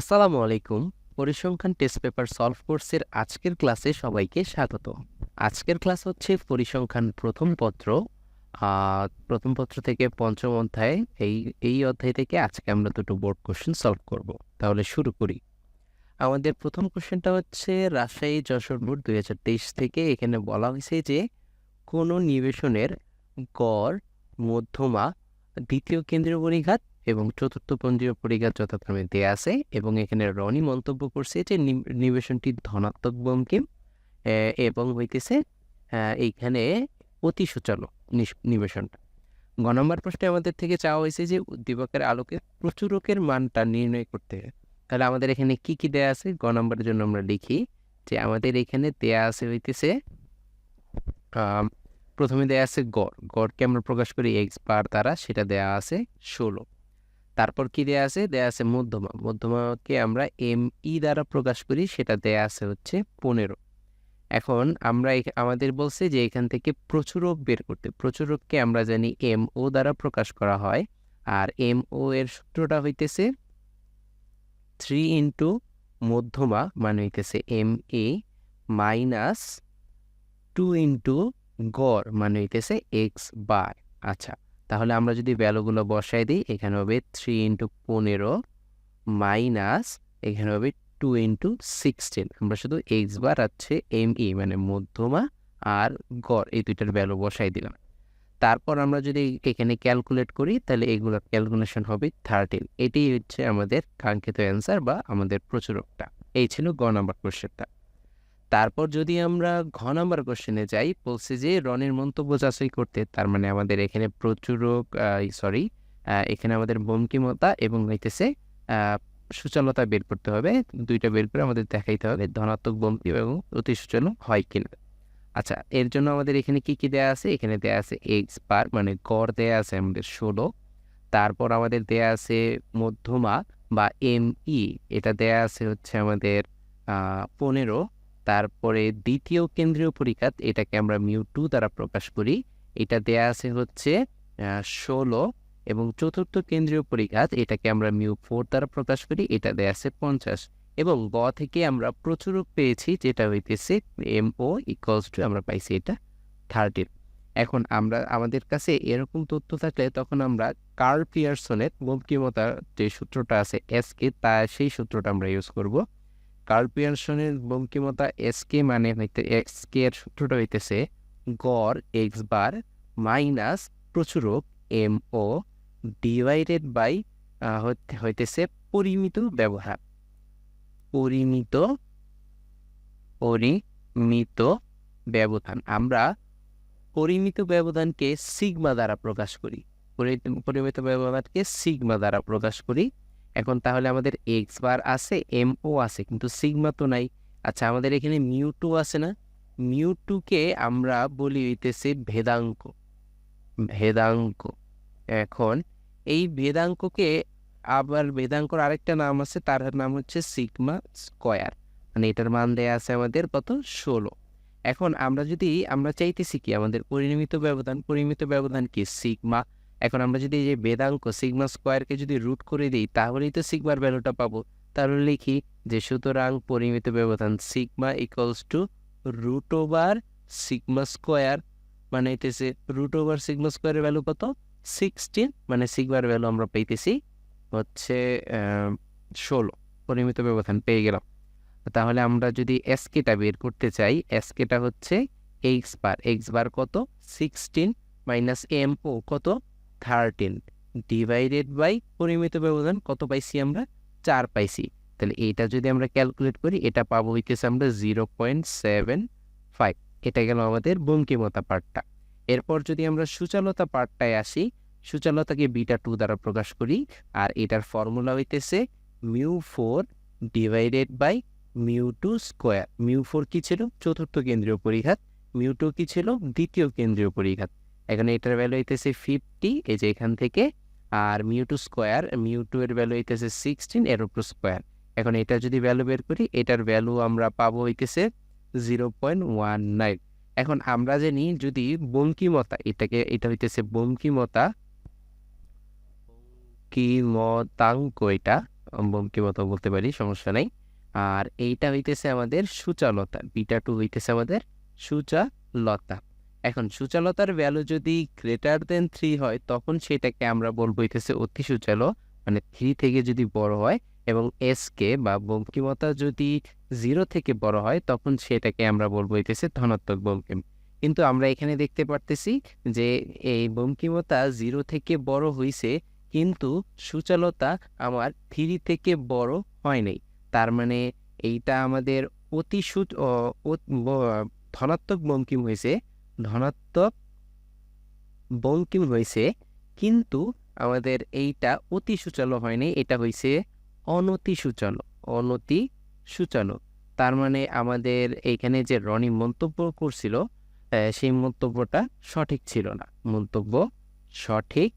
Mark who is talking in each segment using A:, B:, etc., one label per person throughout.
A: আসসালামু আলাইকুম। পরিসংখ্যান টেস্ট পেপার সলভ কোর্সের আজকের ক্লাসে সবাইকে স্বাগত। আজকের ক্লাস হচ্ছে পরিসংখ্যান প্রথম পত্র। প্রথম পত্র থেকে পঞ্চম অধ্যায়, এই এই অধ্যায় থেকে আজকে আমরা দুটো বোর্ড কোশ্চেন সলভ করব। তাহলে শুরু করি। আমাদের প্রথম কোশ্চেনটা হচ্ছে রাজশাহী যশোর বোর্ড দুই হাজার তেইশ থেকে এখানে বলা হয়েছে যে, কোনো নিবেশনের গড়, মধ্যমা, দ্বিতীয় কেন্দ্রীয় পরিঘাত এবং চতুর্থ পঞ্জীয় পরিঘাত যথাক্রমে দেয়া আছে এবং এখানে রনি মন্তব্য করছে যে নিবেশনটি ধনাত্মক বঙ্কিম এবং হইতেছে এইখানে অতি সূচালো নিস- নিবেশনটা। গ নম্বর প্রশ্নে আমাদের থেকে চাওয়া হয়েছে যে উদ্দীপকের আলোকে প্রচুরকের মানটা নির্ণয় করতে তাহলে আমাদের এখানে কি কি দেয়া আছে? গ নম্বরের জন্য আমরা লিখি যে আমাদের এখানে দেয়া আছে হইতেছে প্রথমে দেয়া আছে গড়। গড়কে আমরা প্রকাশ করি এক্স বার দ্বারা, সেটা দেয়া আছে ষোলো। তারপর কি দেয়া আছে? দেয়া আছে মধ্যমা। মধ্যমাকে আমরা এম ই দ্বারা প্রকাশ করি, সেটা দেয়া আছে হচ্ছে পনেরো। এখন আমরা আমাদের বলছে যে এখান থেকে প্রচুরক বের করতে। প্রচুরককে আমরা জানি এম ও দ্বারা প্রকাশ করা হয়। আর এম ও এর সূত্রটা হইতেছে থ্রি ইন্টু মধ্যমা মানে হইতেছে M A minus two into গড় মানে হইতেছে এক্স বার আচ্ছা তাহলে আমরা যদি ভ্যালুগুলো বসাই দিই, এখানে হবে থ্রি ইন্টু পনেরো মাইনাস এখানে হবে টু ইন্টু সিক্সটিন আমরা শুধু এক্স বার আছে এম ই মানে মধ্যমা আর গড়, এই দুইটার ভ্যালু বসাই দিলাম। তারপর আমরা যদি এখানে ক্যালকুলেট করি, তাহলে এগুলোর ক্যালকুলেশন হবে থার্টিন এটাই হচ্ছে আমাদের কাঙ্ক্ষিত অ্যান্সার বা আমাদের প্রচুরকটা। এই ছিল গ নাম্বার কোশ্চেনটা তারপর যদি আমরা ঘ নাম্বার কোশ্চেনে যাই, বলছে যে, রনের মন্তব্য যাচাই করতে, তার মানে আমাদের এখানে প্রচুরক সরি এখানে আমাদের বমকিমতা এবং হইতেছে সূচলতা বের করতে হবে। দুইটা বের করে আমাদের দেখাইতে হবে, ধনাত্মক বমকি এবং অতি সূচল হয় কিনা। আচ্ছা এর জন্য আমাদের এখানে কি কি দেয়া আছে? এখানে দেয়া আছে এক্স বার মানে গড় দেয়া আছে আমাদের ষোলো। তারপর আমাদের দেয়া আছে মধ্যমা বা এম ই এটা দেয়া আছে হচ্ছে আমাদের পনেরো। তারপরে দ্বিতীয় কেন্দ্রীয় পরিঘাত এটাকে আমরা মিউ টু দ্বারা প্রকাশ করি। এটা দেয়া আছে হচ্ছে ষোলো এবং চতুর্থ কেন্দ্রীয় পরিঘাত এটাকে আমরা মিউ ফোর দ্বারা প্রকাশ করি, এটা দেয়া আছে পঞ্চাশ। এবং গ থেকে আমরা প্রচুরক পেয়েছি, যেটা হইতেছে এম ও ইকুয়ালস টু আমরা পাইছি এটা থার্টিন এখন আমরা, আমাদের কাছে এরকম তথ্য থাকলে তখন আমরা কার্ল পিয়ারসনের বঙ্কিমতার যে সূত্রটা আছে, এস কে তা, সেই সূত্রটা আমরা ইউজ করব। কার্ল পিয়ারসনের বঙ্কিমতা এস কে মানে হইতে এক্স কে এর সূত্রটা হইতেছে গড় এক্স বার মাইনাস প্রচুরক এম ও ডিভাইডেড বাই হইতেছে পরিমিত ব্যবহার। পরিমিত পরিমিত ব্যবধান। আমরা পরিমিত ব্যবধানকে সিগমা দ্বারা প্রকাশ করি। পরিমিত ব্যবধানকে সিগমা দ্বারা প্রকাশ করি। এখন তাহলে আমাদের এক্স বার আছে এম ও আছে, কিন্তু সিগমা তো নাই। আচ্ছা আমাদের এখানে মিউ টু আছে না? মিউ টুকে আমরা বলি হইতেছে ভেদাঙ্ক। ভেদাঙ্ক। এখন এই ভেদাঙ্ককে আবার ভেদাঙ্কর আরেকটা নাম আছে, তার নাম হচ্ছে সিগমা স্কয়ার মানে এটার মান দেয়া আছে আমাদের কত? ষোলো। এখন আমরা যদি, আমরা চাইতেছি কি আমাদের পরিমিত ব্যবধান পরিমিত ব্যবধান কি? সিগমা এখন আমরা যদি যে বেদাঙ্ক সিগমা স্কোয়ারকে যদি রুট করে দিই, তাহলেই তো সিগমার ভ্যালুটা পাবো। তাহলে লিখি যে সুতরাং পরিমিত ব্যবধান sigma equals to root over sigma square মানে হইতেছে রুট ওভার সিগমা স্কোয়ারের ভ্যালু কত? সিক্সটিন মানে সিগমার ভ্যালু আমরা পাইতেছি হচ্ছে ষোলো, পরিমিত ব্যবধান পেয়ে গেলাম। তাহলে আমরা যদি এসকেটা বের করতে চাই এসকেটা হচ্ছে এক্স বার এক্স বার কত? সিক্সটিন মাইনাস এম ও কত? থার্টিন ডিভাইডেড বাই পরিমিত ব্যবধান কত পাইছি আমরা? চার পাইছি। তাহলে এটা যদি আমরা ক্যালকুলেট করি, এটা পাবো হইতেছে আমরা জিরো পয়েন্ট সেভেন ফাইভ এটা গেল আমাদের বঙ্কিমতা পার্টটা এরপর যদি আমরা সুচালতা পার্টটায় আসি, সুচালতাকে বিটা টু দ্বারা প্রকাশ করি, আর এটার ফর্মুলা হইতেছে mu four divided by mu two square mu four কি ছিল? চতুর্থ কেন্দ্রীয় পরিঘাত। মিউ টু কি ছিল? দ্বিতীয় কেন্দ্রীয় পরিঘাত। এখানে এটার ভ্যালু হইতেছে ফিফটি এই যে এখান থেকে, আর mu two square mu two এর ভ্যালু হইতেছে সিক্সটিন এর উপর স্কোয়ার এখন এটা যদি ভ্যালু বের করি, এটার ভ্যালু আমরা পাবো হইতেছে জিরো পয়েন্ট ওয়ান নাইন এখন আমরা জানি যদি বঙ্কিমতা, এটাকে, এটা হইতেছে বঙ্কিমতা, বঙ্কিমতাঙ্ক এটা, বঙ্কিমতা বলতে পারি, সমস্যা নাই। আর এইটা হইতেছে আমাদের সূচালতা, বিটা টু হইতেছে আমাদের সূচালতা। এখন সূচালতার ভ্যালু যদি গ্রেটার দেন থ্রি হয়, তখন সেটাকে আমরা বলব হইতেছে অতি সূচালো মানে থ্রি থেকে যদি বড় হয় এবং এসকে বা বঙ্কিমতা যদি জিরো থেকে বড় হয়, তখন সেটাকে আমরা বলব হইতেছে ধনাত্মক বঙ্কিম। কিন্তু আমরা এখানে দেখতে পারতেছি যে এই বঙ্কিমতা জিরো থেকে বড় হইছে, কিন্তু সূচালতা আমার থ্রি থেকে বড় হয় নাই। তার মানে এইটা আমাদের অতি সু ধনাত্মক বঙ্কিম হয়েছে ধনাত্মক বঙ্কিম হয়েছে কিন্তু আমাদের এইটা অতি সূচালো হয়নি, এটা হয়েছে অনতি সূচালো অনতি সূচালো তার মানে আমাদের এইখানে যে রনি মন্তব্য করছিল সেই মন্তব্যটা সঠিক ছিল না। মন্তব্য সঠিক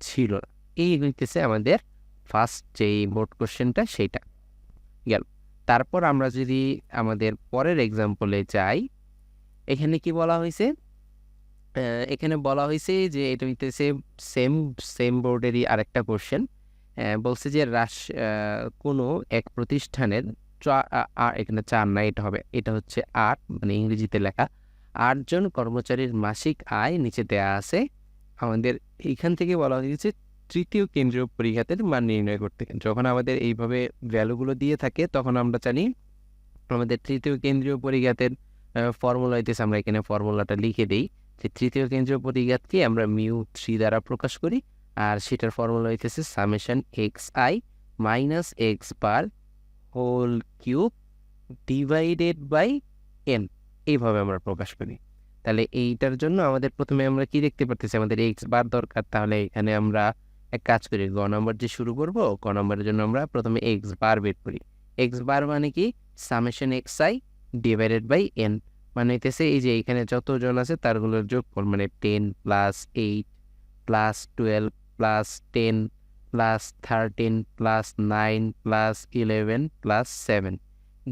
A: ছিল না। এই হইতেছে আমাদের ফার্স্ট যেই বোর্ড কোশ্চেনটা সেইটা। গেল। তারপর আমরা যদি আমাদের পরের এক্সাম্পলে যাই এখানে কি বলা হয়েছে এখানে বলা হয়েছে যে এটা হইতেছে সেম সেম বোর্ডেরই আরেকটা কোশ্চেন বলছে যে রাস কোনো এক প্রতিষ্ঠানের এখানে চার না, এটা হবে, এটা হচ্ছে আট মানে ইংরেজিতে লেখা আটজন কর্মচারীর মাসিক আয় নিচে দেয়া আছে। আমাদের এইখান থেকে বলা হয়েছে তৃতীয় কেন্দ্রীয় পরিঘাতের মান নির্ণয় করতে। যখন আমাদের এইভাবে ভ্যালুগুলো দিয়ে থাকে, তখন আমরা জানি আমাদের তৃতীয় কেন্দ্রীয় পরিঘাতের ফর্মুলা হইতেছে আমরা এখানে ফর্মুলাটা লিখে দিই। যে তৃতীয় কেন্দ্রীয় পরিঘাতকে আমরা মিউ থ্রি দ্বারা প্রকাশ করি, আর সেটার ফর্মুলা হইতেছে summation X I minus X bar whole cube divided by N এইভাবে আমরা প্রকাশ করি। তাহলে এইটার জন্য আমাদের প্রথমে আমরা কি দেখতে পারতেছি? আমাদের এক্স বার দরকার, তাহলে এখানে আমরা এক কাজ করি, গ নম্বর যে শুরু করব ক নম্বরের জন্য আমরা প্রথমে এক্স বার বের করি। এক্স বার মানে কি? Summation X I divided by N মানে হইতেছে এই যে এখানে যতজন আছে তারগুলোর যোগফল মানে ten plus eight plus twelve plus ten plus thirteen plus nine plus eleven plus seven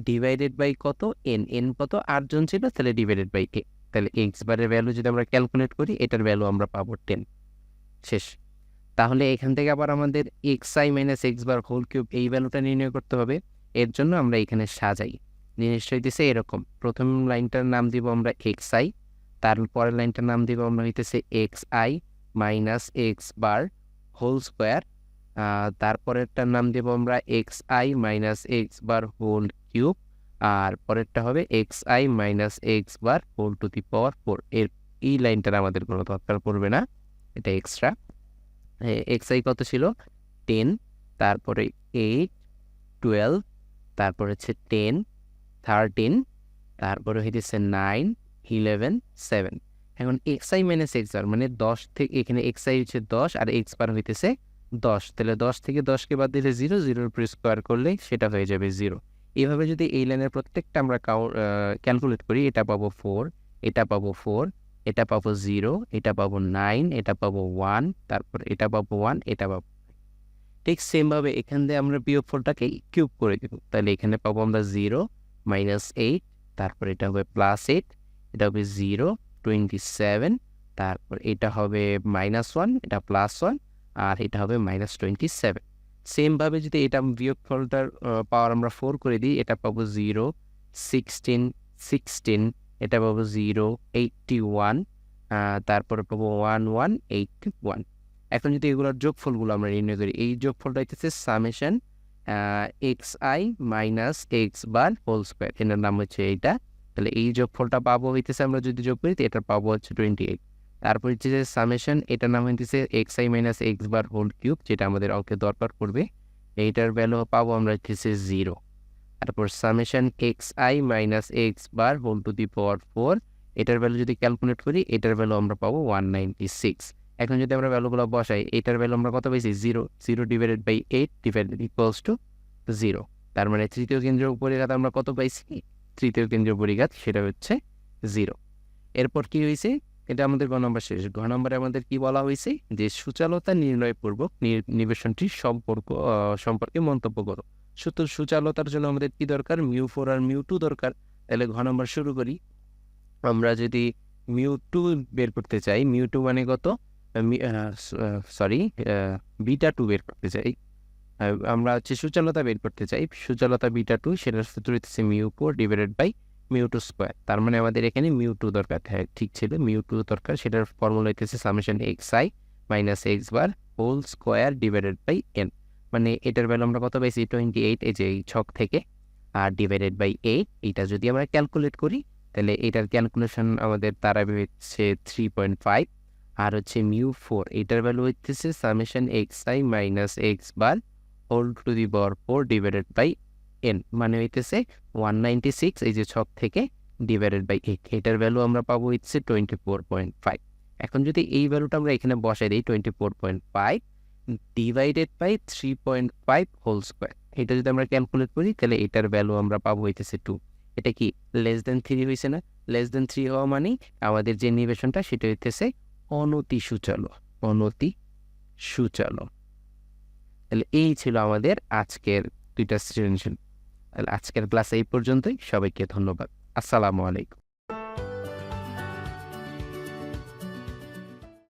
A: divided by কত? এন এন কত? আটজন ছিল, তাহলে ডিভাইডেড বাই এ তাহলে এক্স বারের ভ্যালু যদি আমরা ক্যালকুলেট করি, এটার ভ্যালু আমরা পাবো টেন শেষ। তাহলে এখান থেকে আবার আমাদের X I minus X bar whole cube এই ভ্যালুটা নির্ণয় করতে হবে। এর জন্য আমরা এখানে সাজাই। জিনিসটা হইতেছে এরকম। প্রথম লাইনটার নাম দিব আমরা এক্স আই তারপরের লাইনটার নাম দিব আমরা হইতেছে X I minus X bar whole square তারপরেরটার নাম দেব আমরা X I minus X bar whole cube আর পরেরটা হবে X I minus X bar whole to the power four এর, এই লাইনটার আমাদের কোনো দরকার পড়বে না, এটা এক্সট্রা এক্স আই কত ছিল? টেন তারপরে এইট টুয়েলভ তারপর হচ্ছে টেন থার্টিন তারপরে হইতেছে নাইন ইলেভেন সেভেন এখন X I minus X bar মানে দশ থেকে এখানে এক্স আই হচ্ছে দশ আর এক্স বার হইতেছে দশ। তাহলে দশ থেকে দশকে বাদ দিলে জিরো জিরোর উপর স্কোয়ার করলে সেটা হয়ে যাবে জিরো এইভাবে যদি এই লাইনের প্রত্যেকটা আমরা ক্যালকুলেট করি, এটা পাবো ফোর এটা পাবো ফোর এটা পাবো জিরো এটা পাবো নাইন এটা পাবো ওয়ান তারপর এটা পাবো ওয়ান এটা পাবো ঠিক সেমভাবে এখান দিয়ে আমরা বিয়োগফলটাকে কিউব করে দেবো। তাহলে এখানে পাবো আমরা জিরো মাইনাস এইট তারপর এটা হবে প্লাস এইট এটা হবে জিরো টোয়েন্টি সেভেন তারপর এটা হবে মাইনাস ওয়ান এটা প্লাস ওয়ান আর এটা হবে মাইনাস টোয়েন্টি সেভেন সেমভাবে যদি এটা বিয়োগফলটার পাওয়ার আমরা ফোর করে দিই, এটা পাবো জিরো সিক্সটিন সিক্সটিন এটা পাবো জিরো এইটটি ওয়ান তারপরে পাবো ওয়ান ওয়ান এইটটি ওয়ান এখন যদি এগুলোর যোগফলগুলো আমরা নির্ণয় করি, এই যোগফলটা হইতেছে summation X I minus X bar whole square নাম হচ্ছে এইটা তাহলে এই যোগফলটা পাবো হইতেছে আমরা যদি যোগ করি এটা পাবো হচ্ছে টোয়েন্টি এইট তারপর হচ্ছে যে সামেশন এটার নাম হইতেছে X I minus X bar whole cube যেটা আমাদের অঙ্কে দরকার পড়বে। এইটার ভ্যালু পাবো আমরা হচ্ছে জিরো তারপর summation X I minus X bar whole to the power four এটার ভ্যালু যদি ক্যালকুলেট করি, এটার ভ্যালু আমরা পাবো ওয়ান নাইনটি সিক্স এখন যদি আমরা ভ্যালুগুলো বসাই, এটার ভ্যালু আমরা কত পেয়েছি? Zero zero divided by eight divided equals to zero তার মানে তৃতীয় কেন্দ্রীয় পরিঘাত আমরা কত পাইছি? তৃতীয় কেন্দ্রীয় পরিঘাত সেটা হচ্ছে জিরো এরপর কি হয়েছে? এটা আমাদের গ নম্বর শেষ। ঘ নম্বরে আমাদের কি বলা হয়েছে? যে সুচালতা নির্ণয়পূর্বক নিবেশনটি সম্পর্ক সম্পর্কে মন্তব্য করো। সুতরাং সুচালতার জন্য আমাদের কি দরকার? মিউ ফোর আর মিউ টু দরকার। তাহলে ঘ নম্বর শুরু করি। আমরা যদি মিউ টু বের করতে চাই মিউ টু মানে কত? সরি বিটা টু বের করতে চাই। আমরা হচ্ছে সুচালতা বের করতে চাই। সুচালতা বিটা টু সেটার সূত্র হচ্ছে mu four divided by mu two square. তার মানে আমাদের এখানে মিউ টু দরকার হ্যাঁ ঠিক ছিল। মিউ টু দরকার। সেটার ফর্মুলা হইতেছে summation X I minus X bar whole square divided by N. মানে এটার ভ্যালু আমরা কত পাইছি? টোয়েন্টি এইট, এই যে এই ছক থেকে। আর ডিভাইডেড বাই এইট এটা যদি আমরা ক্যালকুলেট করি, তাহলে এটার ক্যালকুলেশন আমাদের তারা হচ্ছে থ্রি পয়েন্ট ফাইভ। আর হচ্ছে মিউ ফোর, এটার ভ্যালু হচ্ছে summation X I minus X bar whole to the power four divided by N মানে হইতেছে ওয়ান নাইনটি সিক্স এই যে ছক থেকে ডিভাইডেড বাই এইট এটার ভ্যালু আমরা পাবো হচ্ছে টোয়েন্টি ফোর পয়েন্ট ফাইভ এখন যদি এই ভ্যালুটা আমরা এখানে বসাই দিই twenty four point five divided by three point five whole square এটা যদি আমরা ক্যালকুলেট করি, তাহলে এটার ভ্যালু আমরা পাবো হইতেছে টু এটা কি লেস দেন থ্রি হয়েছে না? লেস দেন থ্রি হওয়া মানেই আমাদের যে নিবেশনটা, সেটা হইতেছে অনতি সুচালো অনতি সুচালো। তাহলে এই ছিল আমাদের আজকের দুইটা সৃজনশীল তাহলে আজকের ক্লাস এই পর্যন্তই। সবাইকে ধন্যবাদ। আসসালামু আলাইকুম।